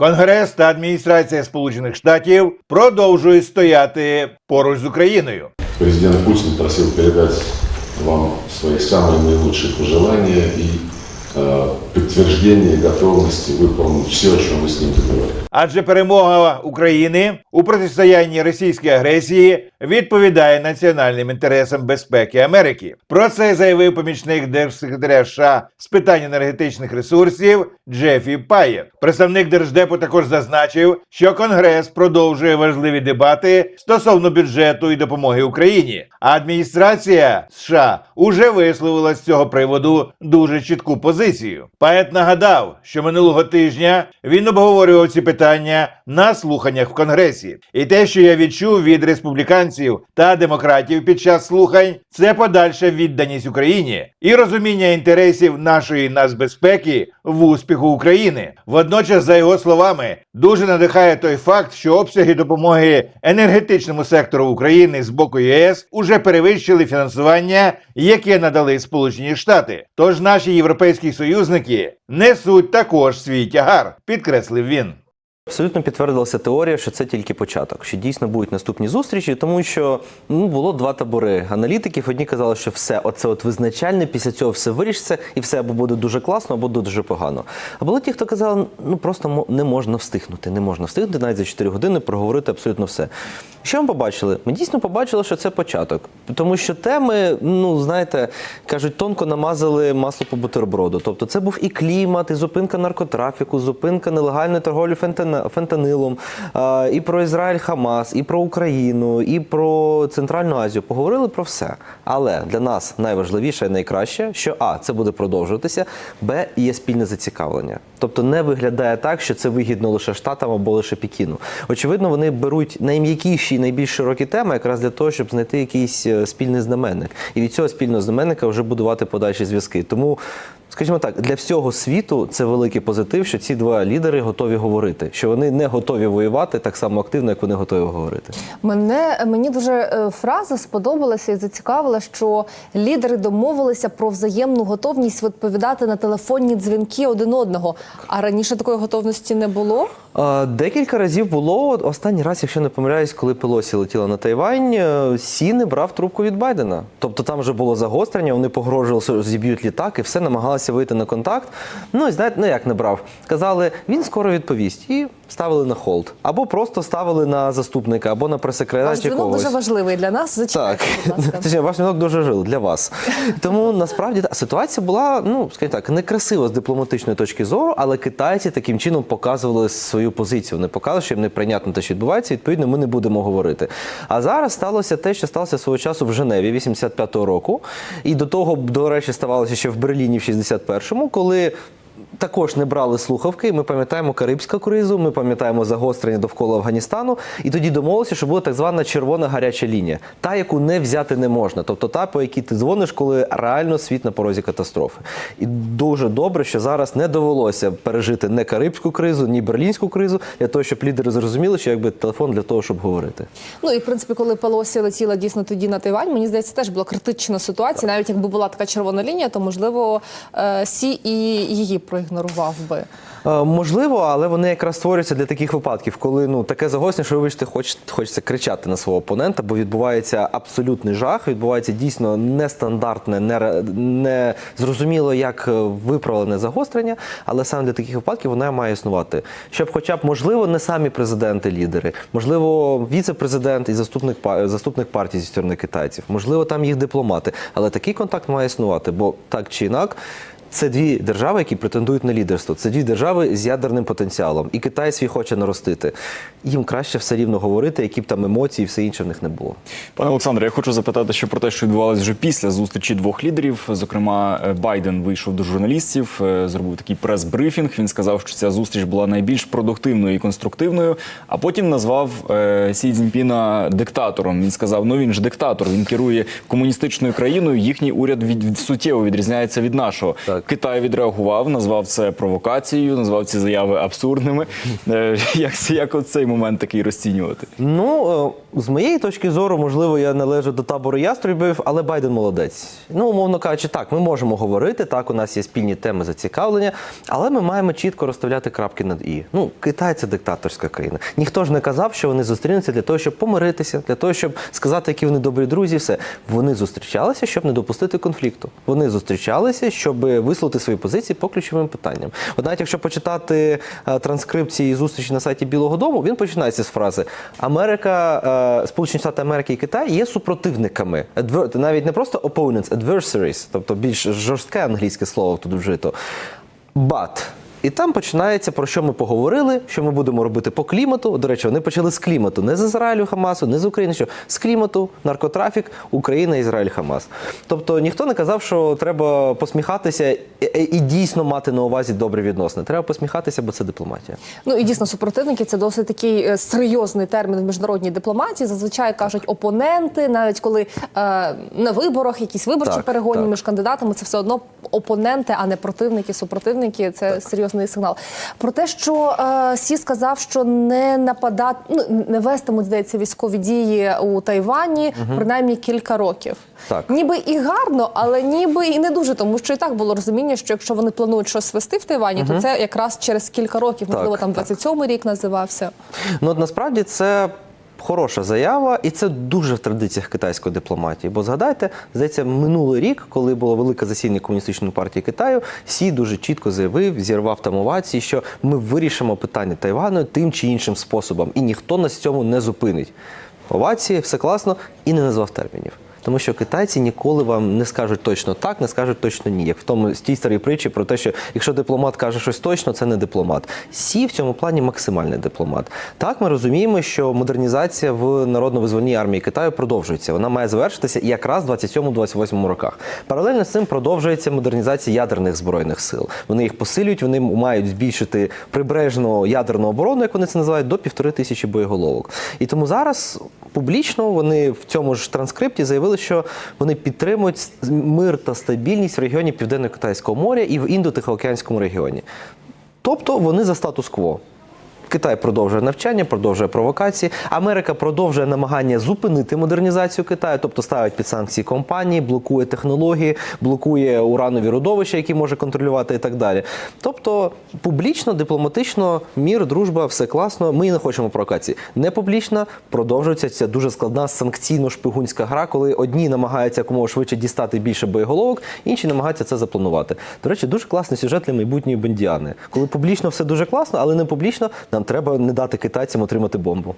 Конгрес та адміністрація Сполучених Штатів продовжують стояти поруч з Україною. Президент Путін просив передати вам свои самые пожелання пожелания и э, подтверждение готовности выполнить все, о чем вы с ним договорились. Адже перемога України у протистоянні російській агресії відповідає національним інтересам безпеки Америки. Про це заявив помічник держсекретаря США з питань енергетичних ресурсів Джефі Паєр. Представник держдепу також зазначив, що Конгрес продовжує важливі дебати стосовно бюджету і допомоги Україні. А адміністрація США уже висловила з цього приводу дуже чітку позицію. Паєт нагадав, що минулого тижня він обговорював ці питання на слуханнях в Конгресі. І те, що я відчув від республіканців та демократів під час слухань, це подальша відданість Україні і розуміння інтересів нашої нацбезпеки в успіху України. Водночас, за його словами, дуже надихає той факт, що обсяги допомоги енергетичному сектору України з боку ЄС уже перевищили фінансування, яке надали Сполучені Штати. Тож наші європейські союзники несуть також свій тягар, підкреслив він. Абсолютно підтвердилася теорія, що це тільки початок, що дійсно будуть наступні зустрічі, тому що ну було два табори аналітиків. Одні казали, що все, оце от визначальне, після цього все вирішиться, і все або буде дуже класно, або дуже погано. А були ті, хто казали, ну просто не можна встигнути, не можна встигнути навіть за 4 години проговорити абсолютно все. Що ми побачили? Ми дійсно побачили, що це початок, тому що теми, ну знаєте, кажуть, тонко намазали масло по бутерброду. Тобто, це був і клімат, і зупинка наркотрафіку, зупинка нелегальної торговлі фентанилом, і про Ізраїль Хамас, і про Україну, і про Центральну Азію. Поговорили про все. Але для нас найважливіше і найкраще, що а це буде продовжуватися, б є спільне зацікавлення. Тобто не виглядає так, що це вигідно лише штатам або лише Пекіну. Очевидно, вони беруть найм'якіші найбільш широкі теми, якраз для того, щоб знайти якийсь е, спільний знаменник, і від цього спільного знаменника вже будувати подальші зв'язки. Тому. Скажімо так, для всього світу це великий позитив, що ці два лідери готові говорити, що вони не готові воювати так само активно, як вони готові говорити. Мене мені дуже е, фраза сподобалася і зацікавила, що лідери домовилися про взаємну готовність відповідати на телефонні дзвінки один одного. А раніше такої готовності не було. Декілька разів було. Останній раз, якщо не помиляюсь, коли Пелосі летіла на Тайвань, е, Сі не брав трубку від Байдена. Тобто там вже було загострення, вони погрожували, що зіб'ють літак і все намагалися вийти на контакт. Ну і знаєте, ну як не брав. Казали, він скоро відповість. І ставили на холд. Або просто ставили на заступника, або на прес-секретаря чи дзвінок когось. дуже важливий для нас. Зачекайте, Так, будь ласка. Точніше, ваш дзвінок дуже жил для вас. Тому насправді ситуація була, ну скажімо так, некрасива з дипломатичної точки зору, але китайці таким чином показували свою позицію. Вони показували, що їм неприйнятно те, що відбувається. Відповідно, ми не будемо говорити. А зараз сталося те, що сталося свого часу в Женеві 85-го року. І до того, до речі, ставалося ще в Берліні в 61-му, коли. Також не брали слухавки. Ми пам'ятаємо Карибську кризу, ми пам'ятаємо загострення довкола Афганістану. І тоді домовилися, що буде так звана червона гаряча лінія, та яку не взяти не можна, тобто та, по якій ти дзвониш, коли реально світ на порозі катастрофи. І дуже добре, що зараз не довелося пережити не Карибську кризу, ні берлінську кризу, для того, щоб лідери зрозуміли, що якби телефон для того, щоб говорити. Ну і в принципі, коли Пелосі летіла дійсно тоді на Тайвань, мені здається, теж була критична ситуація. Навіть якби була така червона лінія, то можливо е, Сі і її проігнорував би. Е, Можливо, але вони якраз створюються для таких випадків, коли ну таке загострення, що вибачте, хоч, хочеться кричати на свого опонента, бо відбувається абсолютний жах, відбувається дійсно нестандартне, не, не зрозуміло, як е, виправлене загострення, але саме для таких випадків вона має існувати. Щоб, хоча б можливо, не самі президенти, лідери, можливо, віце-президент і заступник заступник партії зі сторони китайців, можливо, там їх дипломати, але такий контакт має існувати, бо так чи інак. Це дві держави, які претендують на лідерство. Це дві держави з ядерним потенціалом. І Китай свій хоче наростити. Їм краще все рівно говорити, які б там емоції, і все інше в них не було. Пане Олександре, я хочу запитати ще про те, що відбувалося вже після зустрічі двох лідерів. Зокрема, е, Байден вийшов до журналістів, е, зробив такий прес-брифінг. Він сказав, що ця зустріч була найбільш продуктивною і конструктивною. А потім назвав е, Сі Цзіньпіна диктатором. Він сказав: ну він ж диктатор, він керує комуністичною країною. Їхній уряд від, від суттєво відрізняється від нашого. Так. Китай відреагував, назвав це провокацією, назвав ці заяви абсурдними. Е, Як, як оцей цей момент такий розцінювати? Ну, е, з моєї точки зору, можливо, я належу до табору яструбів, але Байден молодець. Ну, умовно кажучи, так, ми можемо говорити, так, у нас є спільні теми зацікавлення, але ми маємо чітко розставляти крапки над і. Ну, Китай це диктаторська країна. Ніхто ж не казав, що вони зустрінуться для того, щоб помиритися, для того, щоб сказати, які вони добрі друзі. Все вони зустрічалися, щоб не допустити конфлікту. Вони зустрічалися, щоб висловити свої позиції по ключовим питанням. От навіть якщо почитати е, транскрипції зустрічі на сайті Білого Дому, він починається з фрази Америка, е, Сполучені Штати Америки і Китай є супротивниками. Навіть не просто opponents, adversaries, тобто більш жорстке англійське слово тут вжито. But. І там починається про що ми поговорили, що ми будемо робити по клімату. До речі, вони почали з клімату, не з Ізраїлю, Хамасу, не з України. Що з клімату, наркотрафік, Україна, Ізраїль, Хамас. Тобто ніхто не казав, що треба посміхатися і, дійсно мати на увазі добрі відносини. Треба посміхатися, бо це дипломатія. Ну і дійсно супротивники це досить такий е, серйозний термін в міжнародній дипломатії. Зазвичай кажуть опоненти, навіть коли е, на виборах якісь виборчі Так, так. між кандидатами, це все одно опоненти, а не противники, супротивники. Це серйозний сигнал. Про те, що е, Сі сказав, що не нападати, ну не вестимуть, здається, військові дії у Тайвані принаймні кілька років. Так. Ніби і гарно, але ніби і не дуже, тому що і так було розуміння, що якщо вони планують щось вести в Тайвані, то це якраз через кілька років, можливо, Так, там 27-й рік називався. Ну от насправді це. Хороша заява, і це дуже в традиціях китайської дипломатії. Бо згадайте, здається, минулий рік, коли було велике засідання комуністичної партії Китаю, Сі дуже чітко заявив, зірвав там овації, що ми вирішимо питання Тайвану тим чи іншим способом, і ніхто нас цьому не зупинить. Овації, все класно, і не назвав термінів. Тому що китайці ніколи вам не скажуть точно так, не скажуть точно ні. Як в тому з тій старій притчі про те, що якщо дипломат каже щось точно, це не дипломат. Сі в цьому плані максимальний дипломат. Так, ми розуміємо, що модернізація в народно-визвольній армії Китаю продовжується. Вона має завершитися якраз в 27-28 роках. Паралельно з цим продовжується модернізація ядерних збройних сил. Вони їх посилюють, вони мають збільшити прибережну ядерну оборону, як вони це називають, до півтори тисячі боєголовок. І тому зараз публічно вони в цьому ж транскрипті заявили, що вони підтримують мир та стабільність в регіоні Південно-Китайського моря і в Індо-Тихоокеанському регіоні. Тобто вони за статус-кво. Китай продовжує навчання, продовжує провокації. Америка продовжує намагання зупинити модернізацію Китаю, тобто ставить під санкції компанії, блокує технології, блокує уранові родовища, які може контролювати і так далі. Тобто публічно, дипломатично, мір, дружба, все класно. Ми не хочемо провокації. Не публічно продовжується ця дуже складна санкційно-шпигунська гра, коли одні намагаються якомога швидше дістати більше боєголовок, інші намагаються це запланувати. До речі, дуже класний сюжет для майбутньої бондіани. Коли публічно все дуже класно, але не публічно, нам треба не дати китайцям отримати бомбу.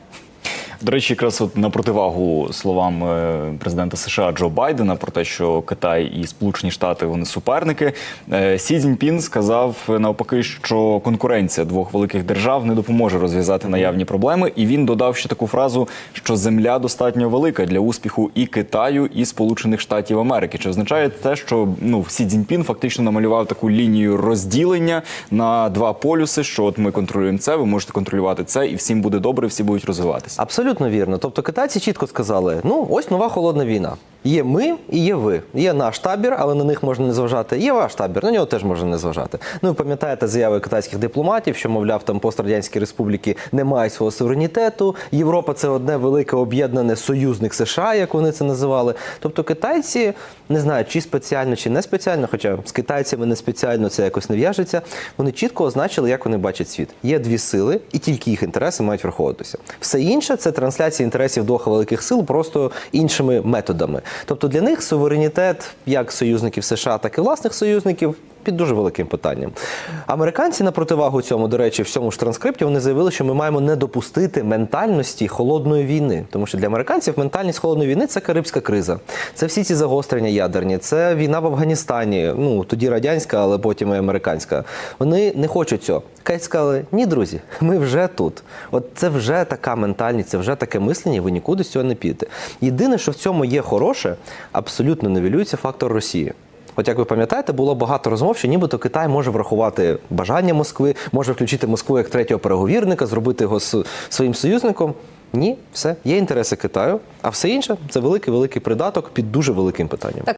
До речі, якраз от на противагу словам е, президента США Джо Байдена про те, що Китай і Сполучені Штати вони суперники. е, Сі Цзіньпін сказав навпаки, що конкуренція двох великих держав не допоможе розв'язати наявні проблеми. І він додав ще таку фразу, що земля достатньо велика для успіху і Китаю, і Сполучених Штатів Америки. Чи означає те, що ну Сі Цзіньпін фактично намалював таку лінію розділення на два полюси, що от ми контролюємо це, ви можете контролювати це, і всім буде добре, всі будуть розвиватися. Абсолютно вірно. Тобто китайці чітко сказали: ну ось нова холодна війна. Є ми і є ви. Є наш табір, але на них можна не зважати. Є ваш табір, на нього теж можна не зважати. Ну ви пам'ятаєте заяви китайських дипломатів, що мовляв там пострадянські республіки не мають свого суверенітету. Європа це одне велике об'єднане союзник США, як вони це називали. Тобто китайці не знаю, чи спеціально, чи не спеціально, хоча з китайцями не спеціально це якось не в'яжеться. Вони чітко означили, як вони бачать світ. Є дві сили, і тільки їх інтереси мають враховуватися. Все інше це трансляція інтересів двох великих сил просто іншими методами. Тобто для них суверенітет як союзників США, так і власних союзників. Під дуже великим питанням. Американці на противагу цьому, до речі, в цьому ж транскрипті вони заявили, що ми маємо не допустити ментальності холодної війни. Тому що для американців ментальність холодної війни це карибська криза. Це всі ці загострення ядерні, це війна в Афганістані. Ну тоді радянська, але потім і американська. Вони не хочуть цього. Кайт сказали, ні, друзі, ми вже тут. От це вже така ментальність, це вже таке мислення, ви нікуди з цього не підете. Єдине, що в цьому є хороше, абсолютно невілюється фактор Росії. От як ви пам'ятаєте, було багато розмов, що нібито Китай може врахувати бажання Москви, може включити Москву як третього переговірника, зробити його своїм союзником. Ні, все, є інтереси Китаю, а все інше це великий великий придаток під дуже великим питанням. Так,